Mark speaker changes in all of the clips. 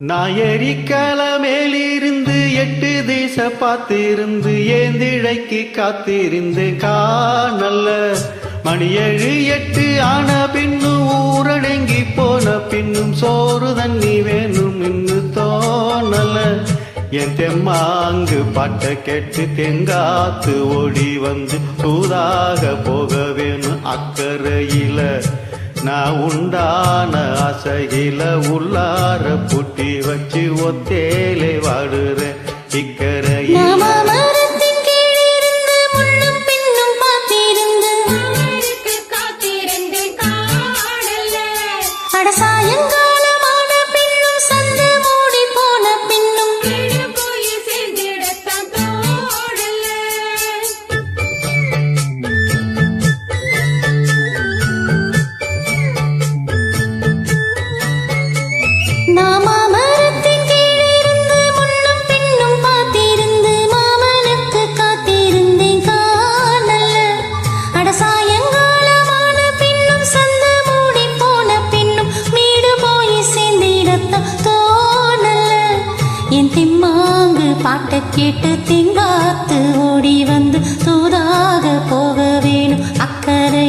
Speaker 1: நாயரிக்கல மேலிருந்து எட்டு திச பார்த்திருந்து ஏந்திழைக்கு காத்திருந்து காணல்ல மணியழு எட்டு ஆன பின்னும் ஊரடங்கி போன பின்னும் சோறு தண்ணி வேணும் இன்னு தோணல என் தெம்மாங்கு பட்ட கெட்டு தெங்காத்து ஓடி வந்து தூதாக போக வேணும் அக்கறையில. நான் உண்டான அசகில உள்ளார புட்டி வச்சு ஒத்தேலை வாடுறேன்.
Speaker 2: இக்கரை என் திம்மாங்கு பாட்டை கேட்டு திங்காத்து ஓடி வந்து தூதாக போக வேணும்.
Speaker 1: அக்கறை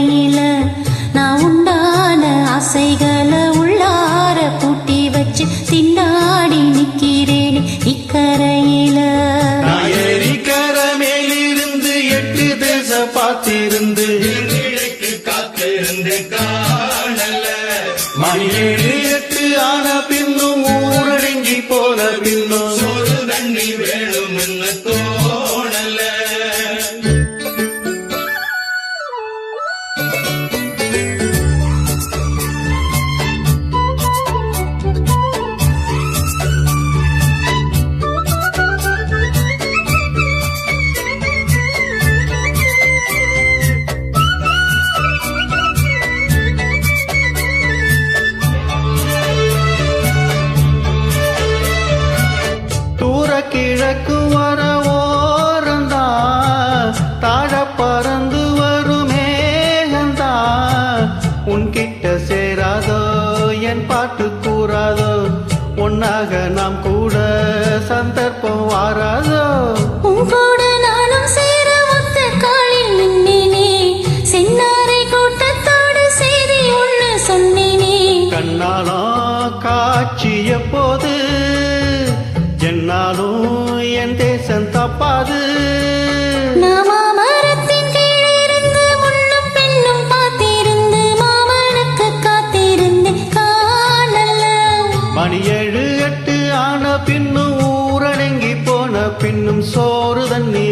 Speaker 1: ஒன்னாக நாம் கூட சந்தர்ப்பம் வாராதோ?
Speaker 2: கூட நானும் சேர ஒத்த காலில் நின்னேனே. சென்னாரை கூட்டத்தோடு செய்தி ஒண்ணு சொன்னேனே.
Speaker 1: கண்ணாலும் காட்சிய போது என்னாலும் என் தேசம் தப்பாது.
Speaker 2: பின்னும்
Speaker 1: ஊரடங்கி போன பின்னும் சோறு தண்ணி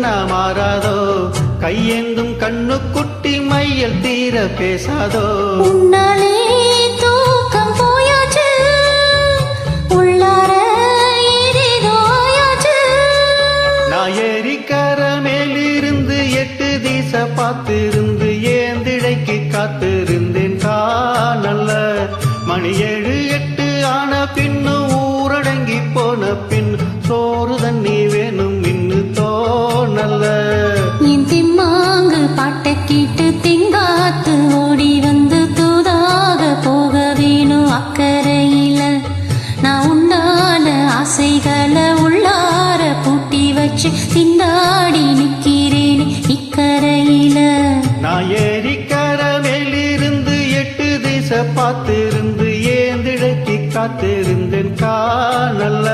Speaker 1: கையில் பெண்ணா மாறாதோ? கையேந்தும் கண்ணு குட்டி மையல் தீர பேசாதோ?
Speaker 2: உன்னாலே தூக்கம் போயாச்சு. உள்ளார ஏதேதோ ஆயாச்சு
Speaker 1: நான் ஏரிக்கர மேலிருந்து எட்டு தீச பார்த்திருந்து ஏந்திழைக்கு காத்திருந்தேன் காணல்ல மணி ஏழு எட்டு ஆன பின்னும் ஊரடங்கி போன பின் சோறு தண்ணி
Speaker 2: பூட்டி வச்சு திண்டாடி நிக்கிறேன் இக்கரையில
Speaker 1: நான் ஏரிக்கர மேலிருந்து எட்டு திசை பார்த்திருந்து ஏந்திழைக்கு காத்திருந்தேன் காணல்ல.